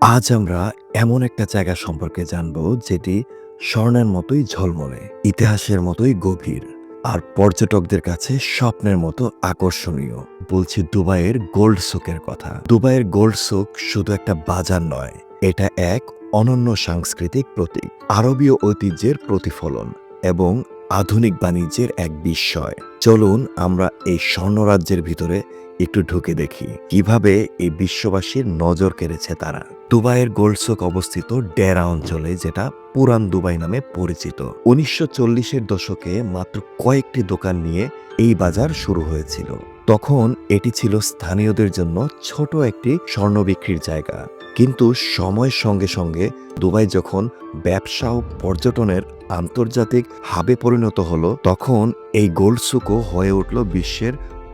আজ আমরা এমন একটা জায়গা সম্পর্কে জানব যেটি স্বর্ণের মতোই ঝলমলে, ইতিহাসের মতোই গভীর, আর পর্যটকদের কাছে স্বপ্নের মতো আকর্ষণীয়। বলছি দুবাইয়ের গোল্ড সুকের কথা। দুবাইয়ের গোল্ড সুক শুধু একটা বাজার নয়, এটা এক অনন্য সাংস্কৃতিক প্রতীক, আরবীয় ঐতিহ্যের প্রতিফলন এবং আধুনিক বাণিজ্যের এক বিস্ময়। চলুন আমরা এই স্বর্ণরাজ্যের ভিতরে একটু ঢুকে দেখি, কীভাবে এই বিশ্ববাসীর নজর কেড়েছে তারা। দুবাইয়ের গোল্ডসোক অবস্থিত ডেরা অঞ্চলে, যেটা পুরান দুবাই নামে পরিচিত। উনিশশো চল্লিশের দশকে মাত্র কয়েকটি দোকান নিয়ে এই বাজার শুরু হয়েছিল। তখন এটি ছিল স্থানীয়দের জন্য ছোট একটি স্বর্ণ বিক্রির জায়গা। কিন্তু সময়ের সঙ্গে সঙ্গে দুবাই যখন ব্যবসা ও পর্যটনের আন্তর্জাতিক হাবে পরিণত হল, তখন এই গোল্ডসুকো হয়ে উঠল বিশ্বের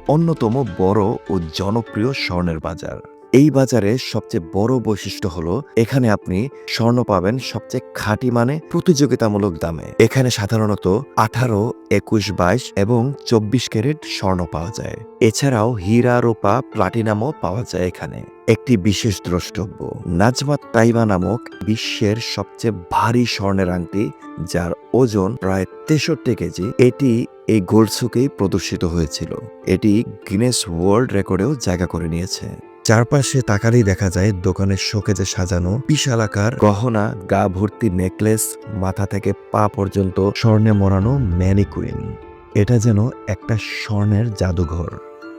অন্যতম বড় ও জনপ্রিয় স্বর্ণের বাজার। এই বাজারে সবচেয়ে বড় বৈশিষ্ট্য হলো, এখানে আপনি স্বর্ণ পাবেন সবচেয়ে খাঁটি মানে প্রতিযোগিতামূলক দামে। এখানে সাধারণত আঠারো, একুশ, বাইশ এবং চব্বিশ ক্যারেট স্বর্ণ পাওয়া যায়। এছাড়াও হীরা, রূপা, প্লাটিনামও পাওয়া যায় এখানে। একটি বিশেষ দ্রষ্টব্য, নাজমাত তাইবা নামক বিশ্বের সবচেয়ে ভারী স্বর্ণের আংটি, যার ওজন প্রায় তেষট্টি কেজি, এটি এই গোল্ডসুকেই প্রদর্শিত হয়েছিল। এটি গিনেস ওয়ার্ল্ড রেকর্ডেও জায়গা করে নিয়েছে। চারপাশে তাকালেই দেখা যায় দোকানের শোকেজে সাজানো বিশাল আকার গহনা, গা ভর্তি নেকলেস, মাথা থেকে পা পর্যন্ত স্বর্ণে মোড়ানো ম্যানিকুইন। এটা যেন একটা স্বর্ণের জাদুঘর।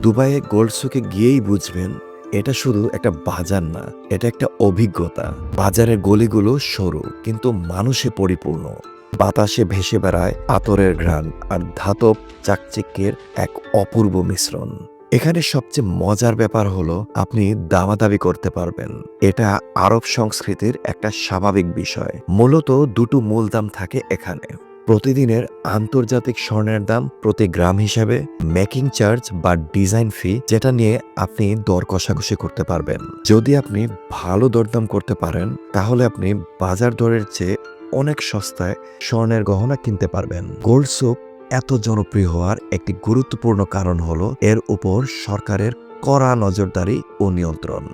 দুবাইয়ে গোল্ডসুকে গিয়েই বুঝবেন, এটা শুধু একটা বাজার না, এটা একটা অভিজ্ঞতা। বাজারের গলিগুলো সরু, কিন্তু মানুষে পরিপূর্ণ। বাতাসে ভেসে বেড়ায় আতরের ঘ্রাণ আর ধাতব চাকচিক্যের এক অপূর্ব মিশ্রণ। এখানে সবচেয়ে মজার ব্যাপার হলো আপনি দামাদামি করতে পারবেন। এটা আরব সংস্কৃতির একটা স্বাভাবিক বিষয়। মূলত দুটো মূল দাম থাকে এখানে। প্রতিদিনের আন্তর্জাতিক স্বর্ণের দাম প্রতি গ্রাম হিসাবে মেকিং চার্জ বা ডিজাইন ফি যেটা নিয়ে আপনি দর কষাকষি করতে পারবেন। যদি আপনি ভালো দরদাম করতে পারেন, তাহলে আপনি বাজার দরের চেয়ে অনেক সস্তায় স্বর্ণের গহনা কিনতে পারবেন। গোল্ড সুপ এত জনপ্রিয় হওয়ার একটি গুরুত্বপূর্ণ কারণ হল এর উপর সরকারের কড়া নজরদারি ও নিয়ন্ত্রণ।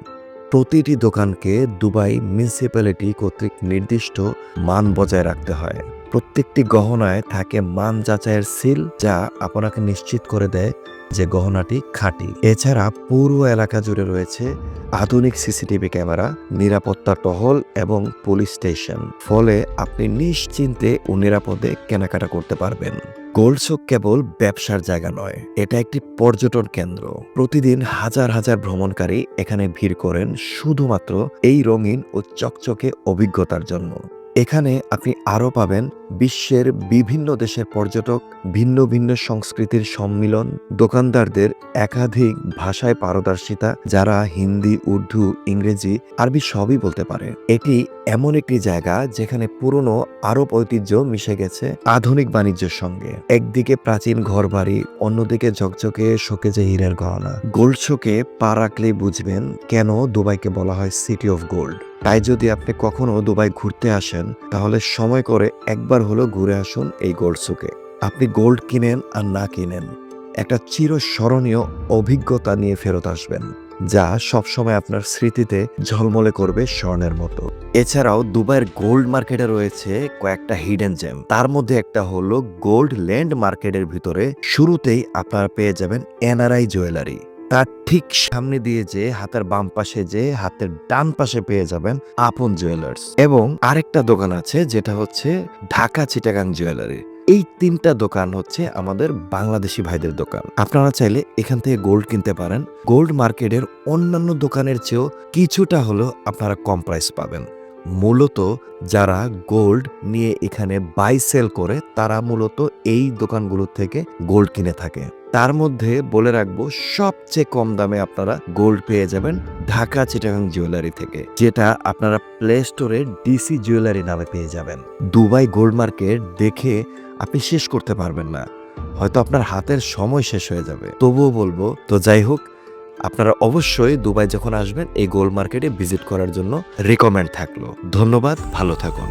প্রতিটি দোকানকে দুবাই মিউনিসিপ্যালিটি কর্তৃক নির্দিষ্ট মান বজায় রাখতে হয়। প্রত্যেকটি গহনায় থাকে মান যাচাইয়ের সিল যা আপনাকে নিশ্চিত করে দেয় যে গহনাটি খাঁটি। এছাড়া পুরো এলাকা জুড়ে রয়েছে আধুনিক সিসিটিভি ক্যামেরা, নিরাপত্তা টহল এবং পুলিশ স্টেশন। ফলে আপনি নিশ্চিন্তে ও নিরাপদে কেনাকাটা করতে পারবেন। গোল্ডসোক কেবল ব্যবসার জায়গা নয়, এটা একটি পর্যটন কেন্দ্র। প্রতিদিন হাজার হাজার ভ্রমণকারী এখানে ভিড় করেন শুধুমাত্র এই রঙিন ও চকচকে অভিজ্ঞতার জন্য। এখানে আপনি আরও পাবেন বিশ্বের বিভিন্ন দেশের পর্যটক, ভিন্ন ভিন্ন সংস্কৃতির সম্মিলন, দোকানদারদের একাধিক ভাষায় পারদর্শিতা, যারা হিন্দি, উর্দু, ইংরেজি, আরবি সবই বলতে পারে। এটি এমন একটি জায়গা যেখানে পুরনো আরব ঐতিহ্য মিশে গেছে আধুনিক বাণিজ্যের সঙ্গে। একদিকে প্রাচীন ঘরবাড়ি, অন্যদিকে ঝকঝকে, শোকেজে হীরের গহনা। গোল্ড শোকে পা রাখলেই বুঝবেন কেন দুবাইকে বলা হয় সিটি অফ গোল্ড তাই যদি আপনি কখনো দুবাই ঘুরতে আসেন, তাহলে সময় করে একবার হলো ঘুরে আসুন এই গোল্ড সুকে। আপনি গোল্ড কিনেন আর না কিনেন, একটা চিরস্মরণীয় অভিজ্ঞতা নিয়ে ফেরত আসবেন, যা সবসময় আপনার স্মৃতিতে ঝলমলে করবে স্বর্ণের মতো। এছাড়াও দুবাইয়ের গোল্ড মার্কেটে রয়েছে কয়েকটা হিডেন জেম। তার মধ্যে একটা হলো গোল্ড ল্যান্ড মার্কেটের ভিতরে শুরুতেই আপনারা পেয়ে যাবেন এনআরআই জুয়েলারি। তার ঠিক সামনে দিয়ে যে হাতের বাম পাশে যে হাতের ডান পাশে পেয়ে যাবেন আপন জুয়েলার্স এবং আরেকটা দোকান আছে যেটা হচ্ছে ঢাকা চিটাগাং জুয়েলারি এই তিনটা দোকান হচ্ছে আমাদের বাংলাদেশি ভাইদের দোকান। আপনারা চাইলে এখান থেকে গোল্ড কিনতে পারেন। গোল্ড মার্কেটের অন্যান্য দোকানের চেয়েও কিছুটা হলেও আপনারা কম প্রাইস পাবেন। মূলত যারা গোল্ড নিয়ে এখানে বাই সেল করে, তারা মূলত এই দোকানগুলো থেকে গোল্ড কিনে থাকে। তার মধ্যে বলে রাখব, সবচেয়ে কম দামে আপনারা গোল্ড পেয়ে যাবেন ঢাকা চিটাগাং জুয়েলারি থেকে, যেটা আপনারা প্লে স্টোরে ডিসি জুয়েলারি নামে পেয়ে যাবেন। দুবাই গোল্ড মার্কেট দেখে আপনি শেষ করতে পারবেন না। হয়তো আপনার হাতের সময় শেষ হয়ে যাবে। তবুও বলব, তো যাই হোক আপনারা অবশ্যই দুবাই যখন আসবেন, এই গোল্ড মার্কেটে ভিজিট করার জন্য রেকমেন্ড থাকল। ধন্যবাদ, ভালো থাকুন।